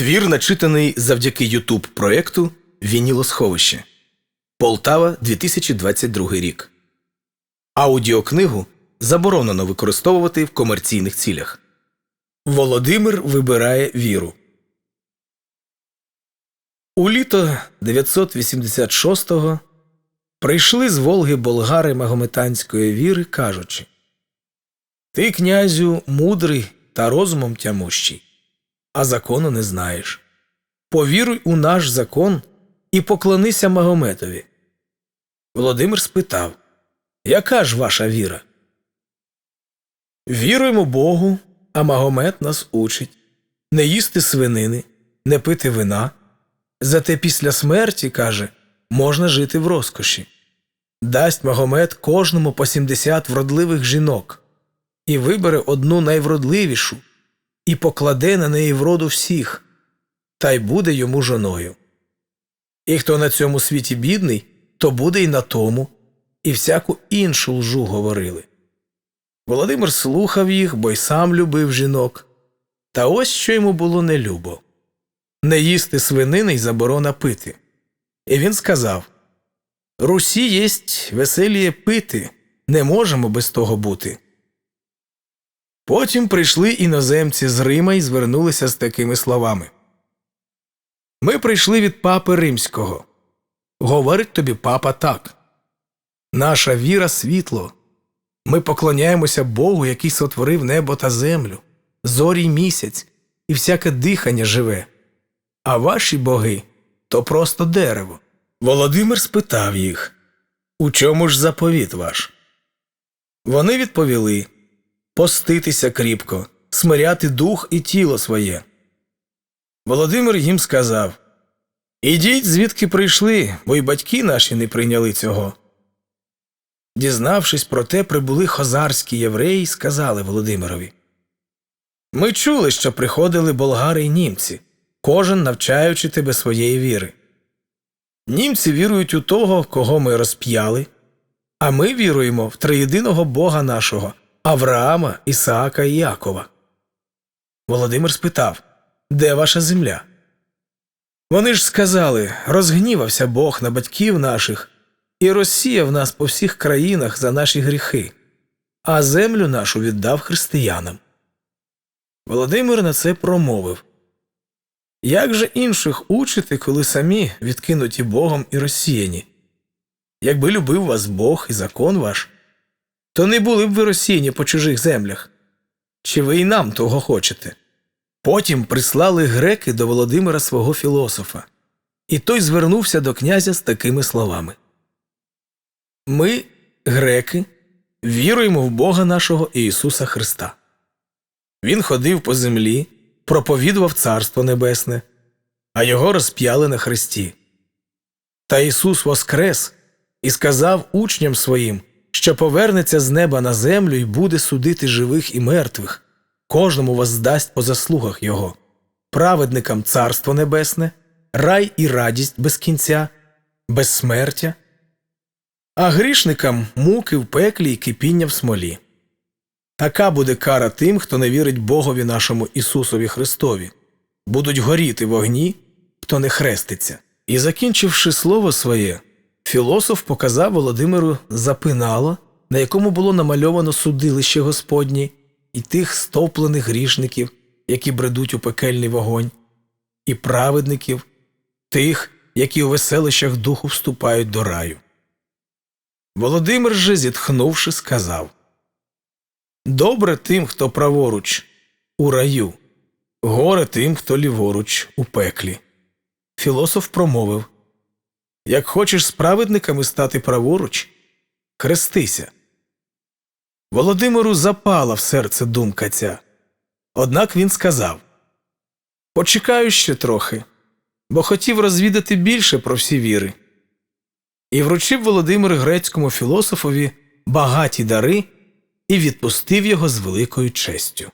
Твір начитаний завдяки Ютуб проєкту Вінілосховище. Полтава 2022 рік. Аудіокнигу заборонено використовувати в комерційних цілях. Володимир вибирає віру. У літо 986-го прийшли з Волги болгари магометанської віри, кажучи Ти, князю, мудрий та розумом тямущий, а закону не знаєш. Повіруй у наш закон і поклонися Магометові. Володимир спитав Яка ж ваша віра? Віруємо Богу, а Магомет нас учить не їсти свинини, не пити вина. Зате після смерті, каже, можна жити в розкоші. Дасть Магомет кожному по 70 вродливих жінок і вибере одну найвродливішу і покладе на неї вроду всіх, та й буде йому жоною. І хто на цьому світі бідний, то буде й на тому, і всяку іншу лжу говорили. Володимир слухав їх, бо й сам любив жінок. Та ось що йому було нелюбо не їсти свинини й заборона пити. І він сказав Русі єсть веселіє пити, не можемо без того бути. Потім прийшли іноземці з Рима і звернулися з такими словами Ми прийшли від папи римського. Говорить тобі папа так. Наша віра світло. Ми поклоняємося Богу, який сотворив небо та землю, зорі й місяць, і всяке дихання живе. А ваші боги то просто дерево. Володимир спитав їх У чому ж заповіт ваш? Вони відповіли поститися кріпко, смиряти дух і тіло своє. Володимир їм сказав Ідіть, звідки прийшли, бо й батьки наші не прийняли цього. Дізнавшись про те, прибули хозарські євреї сказали Володимирові Ми чули, що приходили болгари й німці, кожен навчаючи тебе своєї віри. Німці вірують у того, кого ми розп'яли, а ми віруємо в триєдиного Бога нашого Авраама, Ісаака і Якова. Володимир спитав Де ваша земля? Вони ж сказали розгнівався Бог на батьків наших і розсіяв нас по всіх країнах за наші гріхи, а землю нашу віддав християнам. Володимир на це промовив Як же інших учити, коли самі відкинуті Богом і розсіяні? Якби любив вас Бог і закон ваш, то не були б ви розсіяні по чужих землях. Чи ви і нам того хочете? Потім прислали греки до Володимира свого філософа, і той звернувся до князя з такими словами Ми, греки, віруємо в Бога нашого Ісуса Христа. Він ходив по землі, проповідував Царство Небесне, а його розп'яли на хресті. Та Ісус воскрес і сказав учням своїм, що повернеться з неба на землю і буде судити живих і мертвих, кожному воздасть по заслугах Його, праведникам Царство Небесне, рай і радість без кінця, безсмертя, а грішникам муки в пеклі і кипіння в смолі. Така буде кара тим, хто не вірить Богові нашому Ісусові Христові, будуть горіти в огні, хто не хреститься. І, закінчивши слово своє, філософ показав Володимиру запинало, на якому було намальовано судилище Господнє, і тих стоплених грішників, які бредуть у пекельний вогонь, і праведників, тих, які у веселищах духу вступають до раю. Володимир же, зітхнувши, сказав Добре тим, хто праворуч, у раю, горе тим, хто ліворуч, у пеклі. Філософ промовив Як хочеш з праведниками стати праворуч, хрестися. Володимиру запала в серце думка ця. Однак він сказав Почекаю ще трохи, бо хотів розвідати більше про всі віри. І вручив Володимир грецькому філософові багаті дари і відпустив його з великою честю.